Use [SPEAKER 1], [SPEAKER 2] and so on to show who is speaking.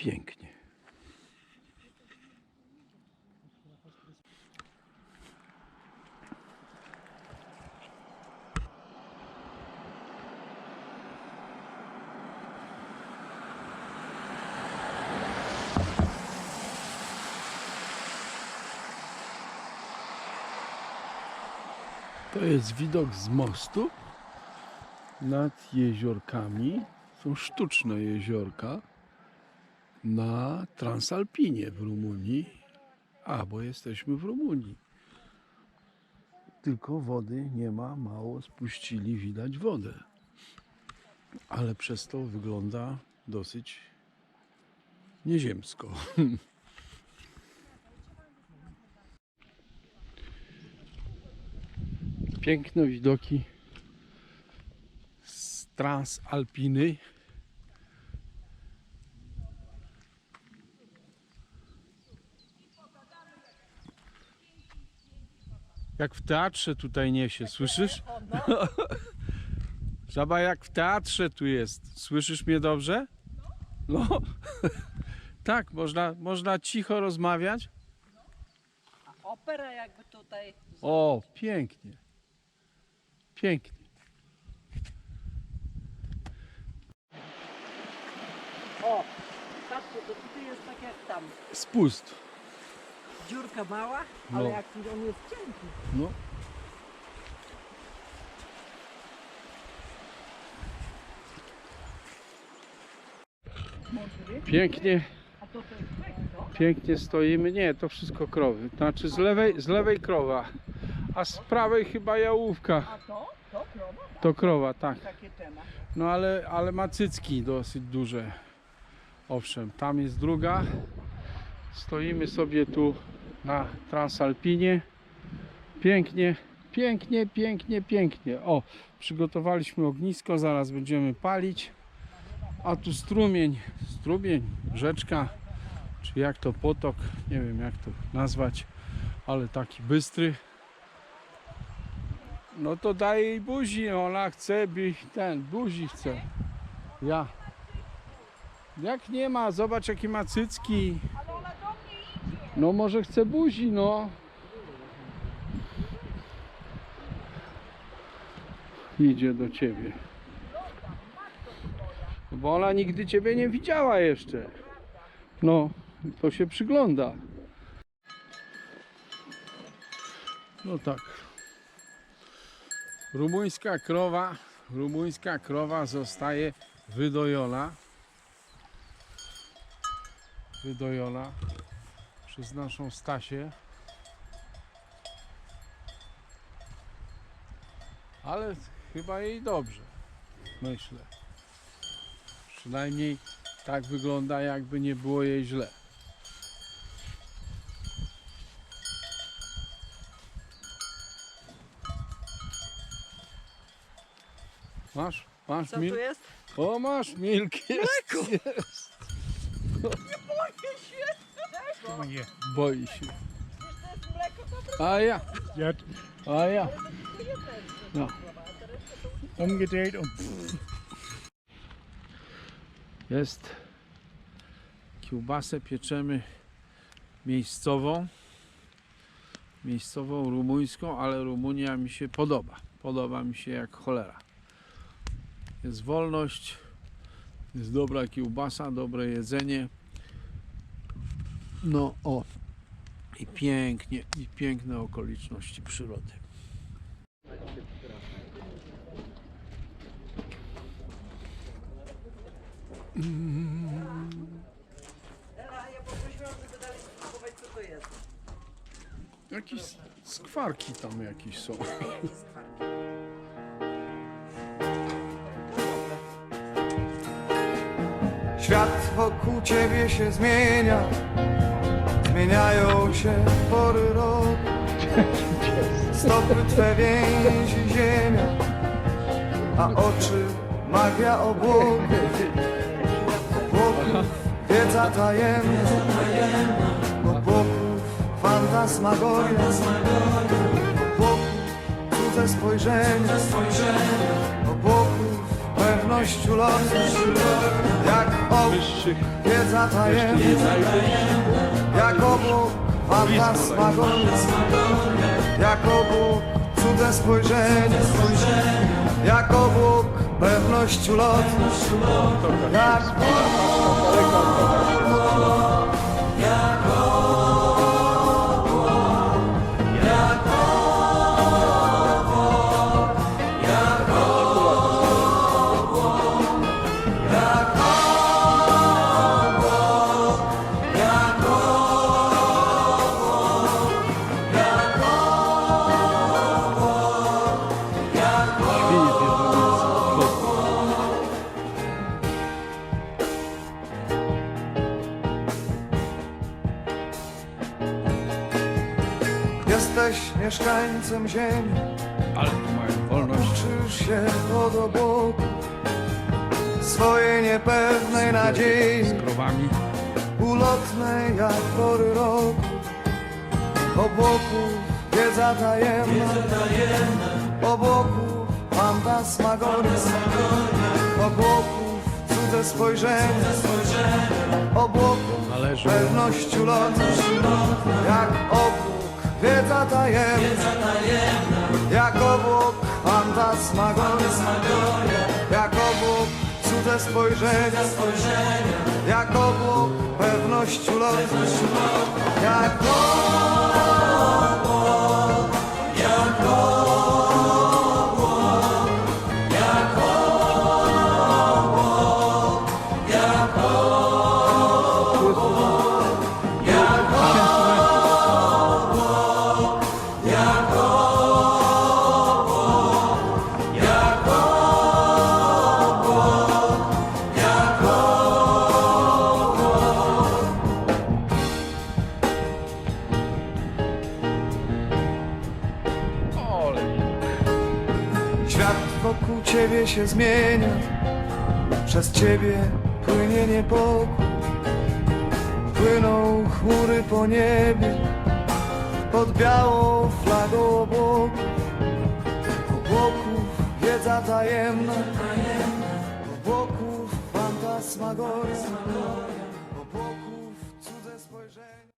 [SPEAKER 1] Pięknie. To jest widok z mostu nad jeziorkami. Są sztuczne jeziorka na Transalpinie w Rumunii. A, bo jesteśmy w Rumunii. Tylko wody nie ma, mało spuścili, widać wodę. Ale przez to wygląda dosyć nieziemsko. Piękne widoki z Transalpiny. Jak w teatrze tutaj niesie, słyszysz? Żaba jak w teatrze tu jest. Słyszysz mnie dobrze? No. Tak, można, można cicho rozmawiać.
[SPEAKER 2] Opera jakby tutaj.
[SPEAKER 1] O, pięknie. Pięknie.
[SPEAKER 2] O, patrzcie, to tutaj jest tak jak tam.
[SPEAKER 1] Spust.
[SPEAKER 2] Dziurka mała,
[SPEAKER 1] No.
[SPEAKER 2] ale jak on jest cienki.
[SPEAKER 1] No. Pięknie,
[SPEAKER 2] A to to jest lekko.
[SPEAKER 1] pięknie stoimy. Nie, to wszystko krowy. Znaczy z lewej, z lewej krowa, a z prawej chyba jałówka.
[SPEAKER 2] A to? To krowa?
[SPEAKER 1] To krowa, tak.
[SPEAKER 2] Takie temat.
[SPEAKER 1] No ale, ale ma cycki dosyć duże. Owszem, tam jest druga. Stoimy sobie tu na Transalpinie. Pięknie, pięknie, pięknie, pięknie. O, przygotowaliśmy ognisko, zaraz będziemy palić. A tu strumień, strumień, rzeczka, czy jak to potok, nie wiem jak to nazwać, ale taki bystry. No to daje jej buzi, ona chce, by ten, buzi chce. Ja. Jak nie ma, zobacz jakie ma cycki. No może chce buzi, no. Idzie do ciebie. Ona nigdy ciebie nie widziała jeszcze. No, to się przygląda. No tak. Rumuńska krowa, rumuńska krowa zostaje wydojona. Wydojona przez naszą Stasię. Ale chyba jej dobrze, myślę. Przynajmniej tak wygląda, jakby nie było jej źle. Masz? Masz
[SPEAKER 2] Co tu jest?
[SPEAKER 1] O, masz milk, jest, jest.
[SPEAKER 3] Yeah.
[SPEAKER 1] Boi się.
[SPEAKER 2] To jest mleko, to
[SPEAKER 1] A ja,
[SPEAKER 3] Ja,
[SPEAKER 1] a ja. No.
[SPEAKER 3] umgedreht und
[SPEAKER 1] Jest kiełbasę pieczemy miejscową. Miejscową rumuńską, ale Rumunia mi się podoba. Podoba mi się jak cholera. Jest wolność, jest dobra kiełbasa, dobre jedzenie. No o. I pięknie, i piękne okoliczności przyrody.
[SPEAKER 2] Ela, ja poprosiłam, żeby dali spróbować co to jest.
[SPEAKER 1] Jakieś skwarki tam jakieś są.
[SPEAKER 4] Świat wokół ciebie się zmienia Zmieniają się pory roku. Stopy twe więzi ziemia A oczy magia obłoku Obłoków wiedza tajemna Obłoków fantasmagoria. Obłoków cudze spojrzenia Obłoków pewność ulotu Jak
[SPEAKER 1] najwyższych
[SPEAKER 4] wiedza tajemna Jako Bóg fantasmagoria Jako Bóg cudze spojrzenie Jako Bóg pewność ulotu Jak
[SPEAKER 1] świnie
[SPEAKER 4] jesteś mieszkańcem ziemi.
[SPEAKER 1] Ale tu mają wolność.
[SPEAKER 4] Uczysz się od obłoku Swojej niepewnej nadziei.
[SPEAKER 1] Z krowami.
[SPEAKER 4] Ulotnej jak pory roku. Obłoków wiedza tajemna Obłoków fantasmagoria Obłoków cudze spojrzenie. Obłoków pewność ulotu Jak obłok wiedza tajemna. Jak obłok fantasmagoria. Jak obłok cudze Jak obłok pewność ulotu Jak. Wokół ciebie się zmienia. Przez ciebie płynie niepokój. Płyną chmury po niebie. Pod białą flagą obłoków Obłoków wiedza tajemna. Obłoków fantasmagoria